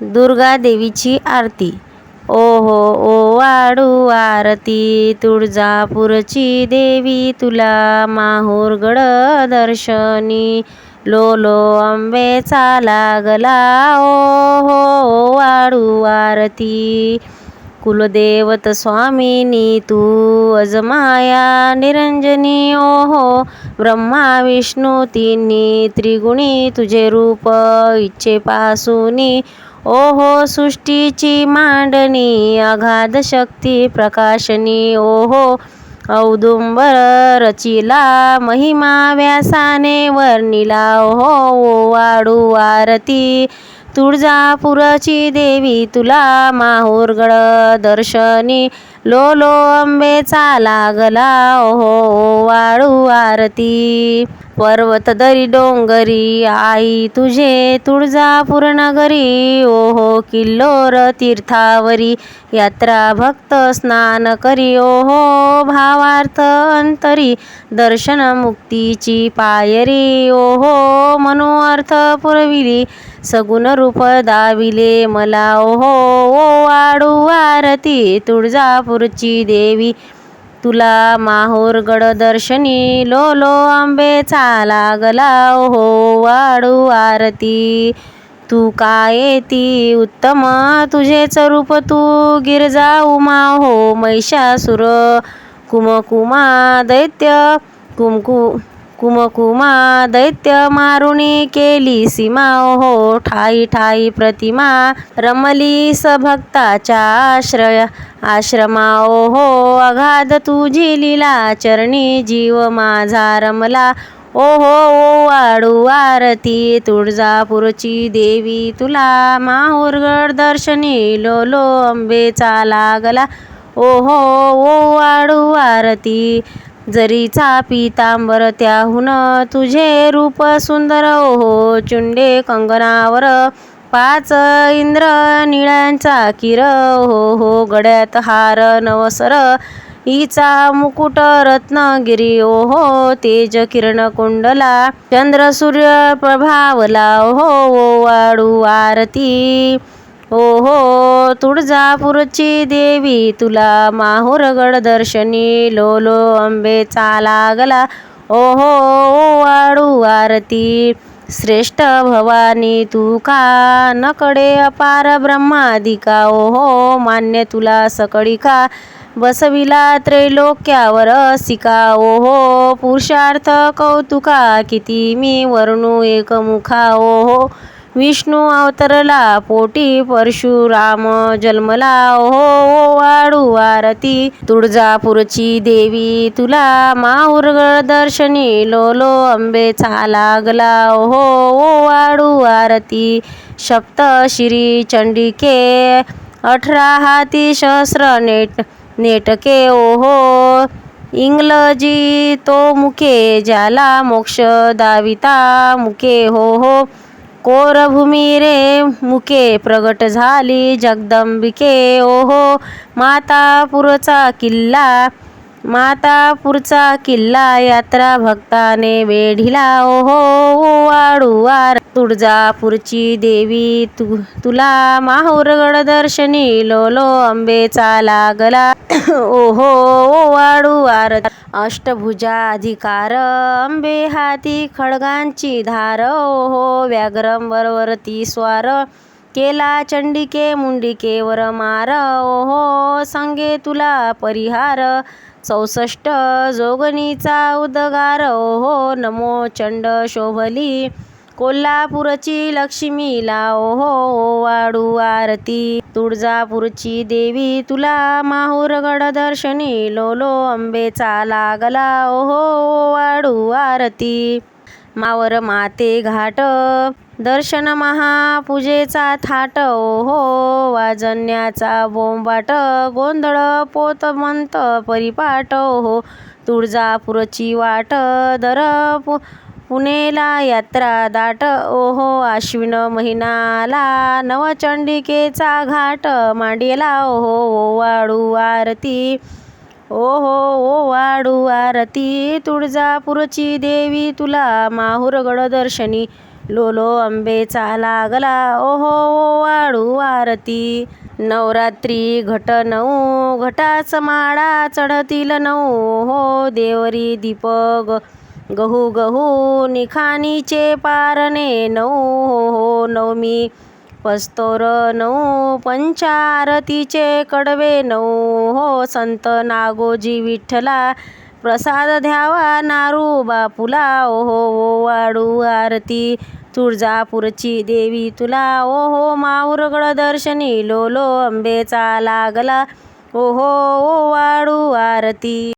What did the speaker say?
दुर्गा देवीची आरती. ओहो ओ वाडू आरती तुळजापूरची देवी तुला माहूरगड दर्शनी. लोलो आंबेचा लागला ओहो ओ वाडू आरती. कुलदेवत स्वामिनी तू अजमाया निरंजनी. ओहो ब्रह्मा विष्णू तिन्ही त्रिगुणी तुझे रूप इच्छेपासूनी. ओहो सृष्टीची मांडणी अगाध शक्ती प्रकाशनी ओहो औदुंबर रचिला महिमा व्यासाने वर्णिला ओहो ओ वाडू आरती तुळजापूरची देवी तुला माहूरगड दर्शनी लो लो आंबेचा लागला ओहो ओ वाळू आरती. पर्वत दरी डोंगरी आई तुझे तुळजापूर नगरी ओहो किल्लोर तीर्थावरी यात्रा भक्त स्नान करी ओहो भावार्थ अंतरी दर्शन मुक्तीची पायरी ओहो मनोअर्थ पुरविली सगुण रूप दाविले मला ओहो ओ वाडू आरती तुळजापूरची देवी तुला माहूरगड दर्शनी लो लो आंबेचा लागला हो वाडू आरती. तू काय येती उत्तम तुझेच रूप तू गिरजा उमा हो महिषासुर. कुमकुमा दैत्य कुमकु कुमकुमा दैत्य मारुणी केली सीमा हो ठाई ठाई प्रतिमा. रमली सभक्ताच्या आश्रय आश्रमा ओहो अगाध तुझी लीला चरणी जीव माझा रमला. ओहो ओ वाडू आरती तुळजापूरची देवी तुला. माहूरगड दर्शनी लोलो अंबेचा लागला लागला ओहो ओ वाडू आरती जरीचा पीतांबर त्याहून तुझे रूप सुंदर ओहो चुंडे कंगनावर. पाच इंद्र निळ्यांचा किर हो हो गड्यात हार नवसर. हिचा मुकुट रत्नगिरी ओहो तेज किरण कुंडला. चंद्र सूर्य प्रभावला हो, ओहो ओ वाडू आरती. ओहो तुळजापूरची देवी तुला माहुरगड दर्शनी. लोलो लो आंबेचा लागला. ओहो ओ हो, वाडू आरती. श्रेष्ठ भवानी तू का नकडे अपार ब्रह्मादिका? हो मान्य तुला सकळी का बसविला त्रैलोक्यावर सिका. हो पुरुषार्थ कौतुका किती मी वर्णू एकमुखा. ओहो विष्णू अवतरला पोटी परशुराम जन्मला. ओहो ओ वाडू आरती. तुळजापूरची देवी तुला माहुरगळ दर्शनी. लोलो अंबेचा आंबेचा लागला. ओहो ओ वाडू आरती. सप्तशिरी चंडिके. अठरा हाती सहस्र नेट नेटके. ओहो इंग्लजी तो मुके. ज्याला मोक्ष दाविता मुके. हो हो कोरभूमी रे मुके प्रगट झाली जगदंबिके. ओहो मातापूरचा किल्ला मातापूरचा किल्ला यात्रा भक्ताने वेढिला. ओहो ओ वाडू वार तुळजापूरची देवी तु तुला माहूरगड दर्शनी लोलो अंबेचा आंबेचा लागला. ओहो ओ वाडू वार अष्टभुजा अधिकार अंबे हाती खडगांची धार ओहो व्याघ्रम वरवरती स्वार केला चंडिके मुंडिकेवर मार ओहो संगे तुला परिहार चौसष्ट जोगणीचा उद्गार ओहो नमो चंड शोभली कोल्हापूरची लक्ष्मीला ओहो हो वाडू आरती. तुळजापूरची देवी तुला माहूरगड दर्शनी लोलो अंबेचा आंबेचा लागला ओहो वाडू आरती. मावर माते घाट दर्शन महापूजेचा थाट ओहो वाजण्याचा बोंबाट गोंधळ पोतमंत परिपाट ओहो तुळजापूरची वाट दर पु पुणेला यात्रा दाट. ओहो आश्विन महिनाला नवचंडिकेचा घाट. मांडीला ओहो ओ वाडू आरती. ओहो ओ वाडू आरती. तुळजापूरची देवी तुला माहूरगड दर्शनी लोलो अंबेचा लागला. ओहो वाळू आरती. नवरात्री घट नऊ. घटाच माळा चढतील नऊ. हो देवरी दीपग. गहू गहू निखानीचे पारणे नऊ हो हो नवमी. पस्तोर नऊ पंचारतीचे कडवे नऊ हो संत नागोजी विठ्ठला. प्रसाद द्यावा नारू बापुला ओहो ओ वाडू आरती. तुळजापूरची देवी तुला ओहो माऊरगड दर्शनी लोलो अंबेचा लागला. ओहो ओ वाडू आरती.